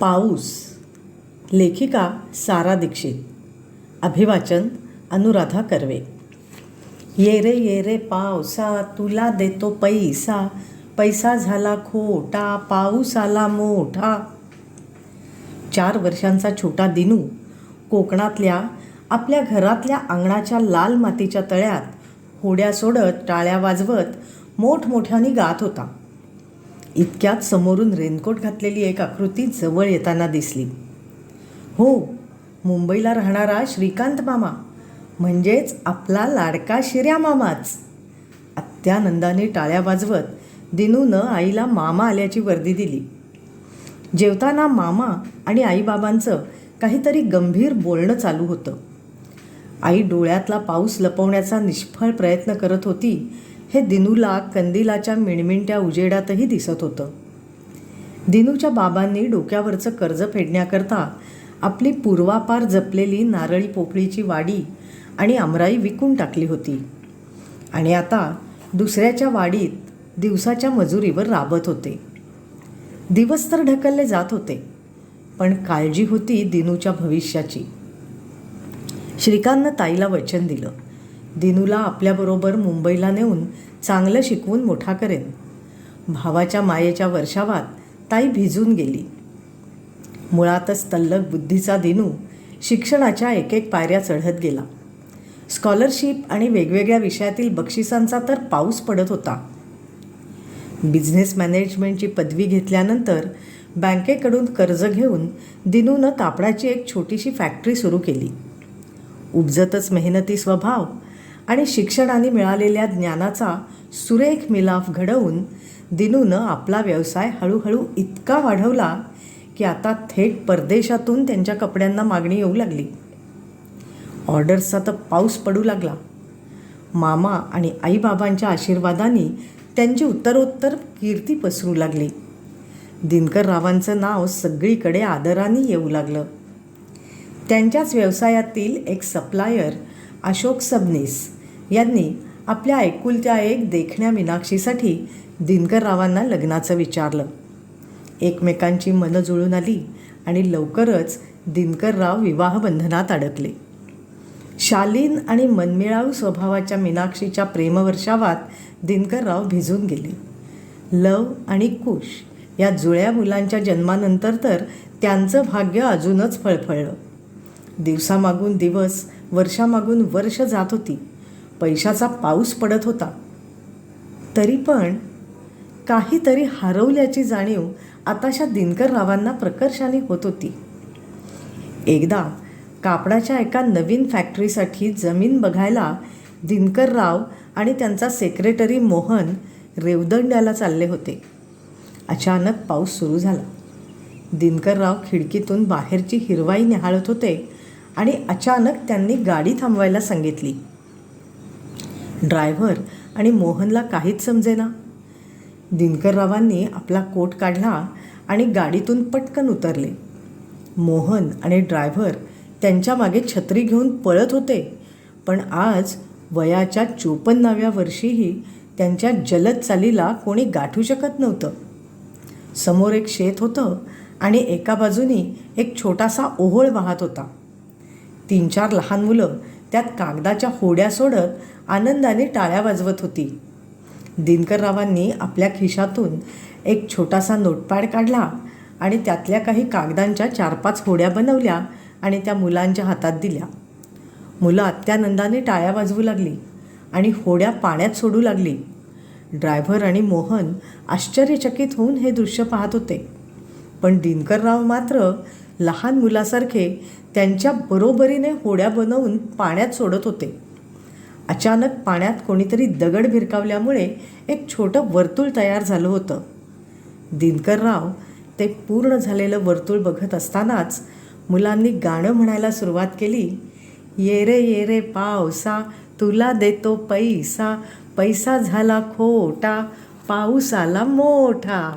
पाऊस. लेखिका सारा दीक्षित. अभिवाचन अनुराधा कर्वे. ये रे ये रे पावसा तुला देतो पैसा. पैसा झाला खोटा पाऊस आला मोठा. चार वर्षांचा छोटा दिनू कोकणातल्या आपल्या घरातल्या अंगणाच्या लाल मातीच्या तळ्यात होड्या सोडत टाळ्या वाजवत मोठमोठ्याने गात होता. इतक्यात समोरून रेनकोट घातलेली एक आकृती जवळ येताना दिसली. हो मुंबईला राहणारा श्रीकांत मामा म्हणजेच आपला लाडका शिर्या मामाच. अत्यानंदाने टाळ्या वाजवत दिनूनं आईला मामा आल्याची वर्दी दिली. जेवताना मामा आणि आईबाबांचं काहीतरी गंभीर बोलणं चालू होतं. आई डोळ्यातला पाऊस लपवण्याचा निष्फळ प्रयत्न करत होती हे दिनूला कंदिलाच्या मिणमिणत्या उजेडातही दिसत होतं. दिनूच्या बाबांनी डोक्यावरचं कर्ज फेडण्याकरता आपली पूर्वापार जपलेली नारळी पोफळीची वाडी आणि आमराई विकून टाकली होती. आणि आता दुसऱ्याच्या वाडीत दिवसाच्या मजुरीवर राबत होते. दिवस तर ढकलले जात होते पण काळजी होती दिनूच्या भविष्याची. श्रीकांतनं ताईला वचन दिलं. दिनूला आपल्याबरोबर मुंबईला नेऊन चांगलं शिकवून मोठा करेन. भावाच्या मायेच्या वर्षावात ताई भिजून गेली. मुळातच तल्लक बुद्धीचा दिनू शिक्षणाच्या एक एक पायऱ्या चढत गेला. स्कॉलरशिप आणि वेगवेगळ्या विषयातील बक्षिसांचा तर पाऊस पडत होता. बिझनेस मॅनेजमेंटची पदवी घेतल्यानंतर बँकेकडून कर्ज घेऊन दिनूनं कापडाची एक छोटीशी फॅक्टरी सुरू केली. उपजतच मेहनती स्वभाव आणि शिक्षणाने मिळालेल्या ज्ञानाचा सुरेख मिलाफ घडवून दिनूनं आपला व्यवसाय हळूहळू इतका वाढवला की आता थेट परदेशातून त्यांच्या कपड्यांना मागणी येऊ लागली. ऑर्डर्सचा तर पाऊस पडू लागला. मामा आणि आईबाबांच्या आशीर्वादाने त्यांची उत्तरोत्तर कीर्ती पसरू लागली. दिनकर रावांचं नाव सगळीकडे आदराने येऊ लागलं. त्यांच्याच व्यवसायातील एक सप्लायर अशोक सबनीस यांनी आपल्या ऐकुलत्या एक देखण्या मीनाक्षीसाठी दिनकररावांना लग्नाचं विचारलं. एकमेकांची मनं जुळून आली आणि लवकरच दिनकरराव विवाहबंधनात अडकले. शालीन आणि मनमिळाऊ स्वभावाच्या मीनाक्षीच्या प्रेमवर्षावात दिनकरराव भिजून गेले. लव आणि कुश या जुळ्या मुलांच्या जन्मानंतर तर त्यांचं भाग्य अजूनच फळफळलं. दिवसामागून दिवस वर्षामागून वर्ष जात होती. पैशाचा पाऊस पडत होता. तरी पण काहीतरी हरवल्याची जाणीव आताशा दिनकर रावांना प्रकर्षाने होत होती. एकदा कापडाच्या एका नवीन फॅक्टरीसाठी जमीन बघायला दिनकरराव आणि त्यांचा सेक्रेटरी मोहन रेवदंड्याला चालले होते. अचानक पाऊस सुरू झाला. दिनकरराव खिडकीतून बाहेरची हिरवाई निहाळत होते आणि अचानक त्यांनी गाडी थांबवायला सांगितली. ड्रायव्हर आणि मोहनला काहीच समजेना. दिनकररावांनी आपला कोट काढला आणि गाडीतून पटकन उतरले. मोहन आणि ड्रायव्हर त्यांच्या मागे छत्री घेऊन पळत होते पण आज वयाच्या चोपन्नाव्या वर्षीही त्यांच्या जलद चालीला कोणी गाठू शकत नव्हतं. समोर एक शेत होतं आणि एका बाजूनी एक छोटासा ओहोळ वाहत होता. तीन चार लहान मुलं त्यात कागदाच्या होड्या सोडत आनंदाने टाळ्या वाजवत होती. दिनकररावांनी आपल्या खिशातून एक छोटासा नोटपॅड काढला आणि त्यातल्या काही कागदांच्या चार पाच होड्या बनवल्या आणि त्या मुलांच्या हातात दिल्या. मुलं अत्यानंदाने टाळ्या वाजवू लागली आणि होड्या पाण्यात सोडू लागली. ड्रायव्हर आणि मोहन आश्चर्यचकित होऊन हे दृश्य पाहत होते. पण दिनकरराव मात्र लहान मुलासारखे त्यांच्या बरोबरीने होड्या बनवून पाण्यात सोडत होते. अचानक पाण्यात कोणीतरी दगड भिरकावल्यामुळे एक छोटं वर्तुळ तयार झालं होतं. दिनकरराव ते पूर्ण झालेलं वर्तुळ बघत असतानाच मुलांनी गाणं म्हणायला सुरुवात केली. ये रे ये रे पावसा तुला देतो पैसा पैसा झाला खोटा पाऊस आला मोठा.